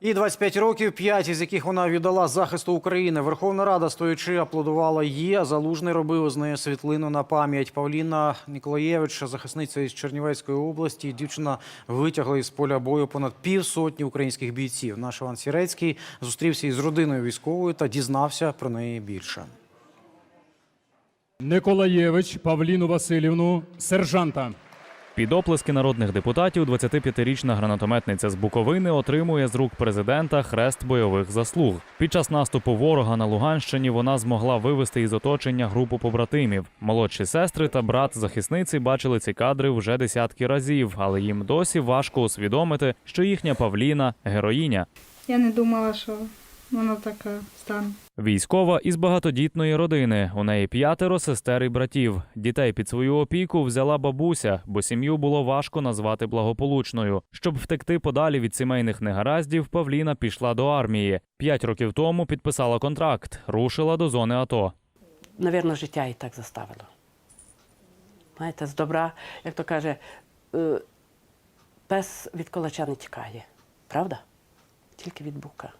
І 25 років, 5 із яких вона віддала захисту України. Верховна Рада, стоячи, аплодувала її, а Залужний робив з нею світлину на пам'ять. Павліна Ніколаєвич, захисниця із Чернівецької області. Дівчина витягла із поля бою понад півсотні українських бійців. Наш Іван Сірецький зустрівся із родиною військовою та дізнався про неї більше. Николаєвич Павліну Васильівну, сержанта. Під оплески народних депутатів 25-річна гранатометниця з Буковини отримує з рук президента хрест бойових заслуг. Під час наступу ворога на Луганщині вона змогла вивести із оточення групу побратимів. Молодші сестри та брат захисниці бачили ці кадри вже десятки разів, але їм досі важко усвідомити, що їхня Павліна героїня. Я не думала, що вона така стане. Військова із багатодітної родини. У неї п'ятеро сестер і братів. Дітей під свою опіку взяла бабуся, бо сім'ю було важко назвати благополучною. Щоб втекти подалі від сімейних негараздів, Павліна пішла до армії. П'ять років тому підписала контракт, рушила до зони АТО. Навірно, життя і так заставило. Знаєте, з добра, як то каже, е, пес від колача не тікає. Правда? Тільки від бука.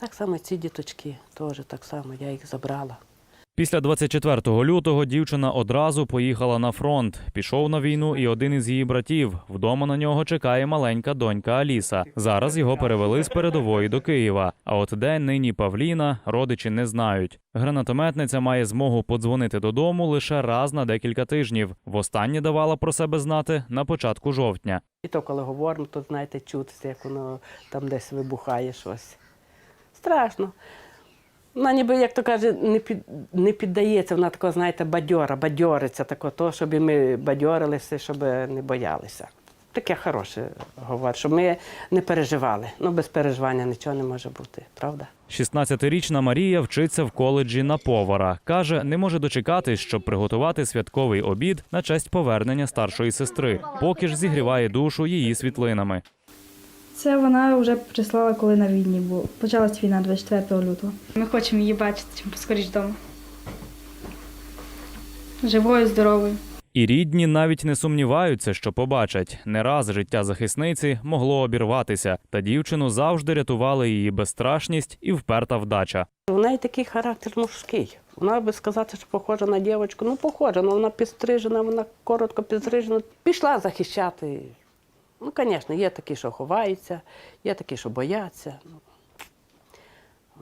Так само ці діточки теж так само, я їх забрала. Після 24 лютого дівчина одразу поїхала на фронт. Пішов на війну і один із її братів. Вдома на нього чекає маленька донька Аліса. Зараз його перевели з передової до Києва. А от де нині Павліна, родичі не знають. Гранатометниця має змогу подзвонити додому лише раз на декілька тижнів. Востаннє давала про себе знати на початку жовтня. І то, коли говоримо, то знаєте, чутися, як воно там десь вибухає щось. Страшно. Вона ніби, як то каже, не, під, не піддається, вона така, знаєте, бадьора, бадьориться, тако, то, щоб ми бадьорилися, щоб не боялися. Таке хороше говорить, щоб ми не переживали. Ну, без переживання нічого не може бути, правда? 16-річна Марія вчиться в коледжі на повара. Каже, не може дочекатись, щоб приготувати святковий обід на честь повернення старшої сестри. Поки ж зігріває душу її світлинами. Це вона вже прислала, коли на війні була. Почалась війна 24 лютого. Ми хочемо її бачити чим поскоріш вдома. Живою, здоровою. І рідні навіть не сумніваються, що побачать. Не раз життя захисниці могло обірватися, та дівчину завжди рятували її безстрашність і вперта вдача. У неї такий характер мужський. Вона би сказати, що похожа на дівчинку. Ну, похожа, але вона підстрижена, вона коротко підстрижена. Пішла захищати. Ну, звісно, є такі, що ховаються, є такі, що бояться. Ну,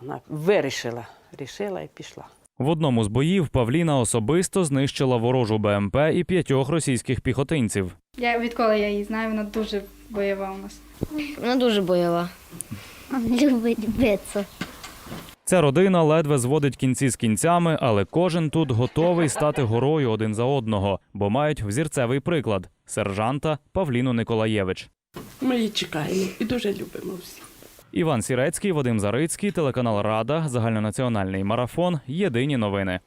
Вона вирішила, рішила і пішла. В одному з боїв Павліна особисто знищила ворожу БМП і п'ятьох російських піхотинців. Я відколи я її знаю, вона дуже бойова у нас. Вона дуже бойова. Любить битися. Ця родина ледве зводить кінці з кінцями, але кожен тут готовий стати горою один за одного, бо мають взірцевий приклад сержанта Павліну Николаєвич. Ми її чекаємо і дуже любимо всі. Іван Сірецький, Вадим Зарицький, телеканал Рада, загальнонаціональний марафон. Єдині новини.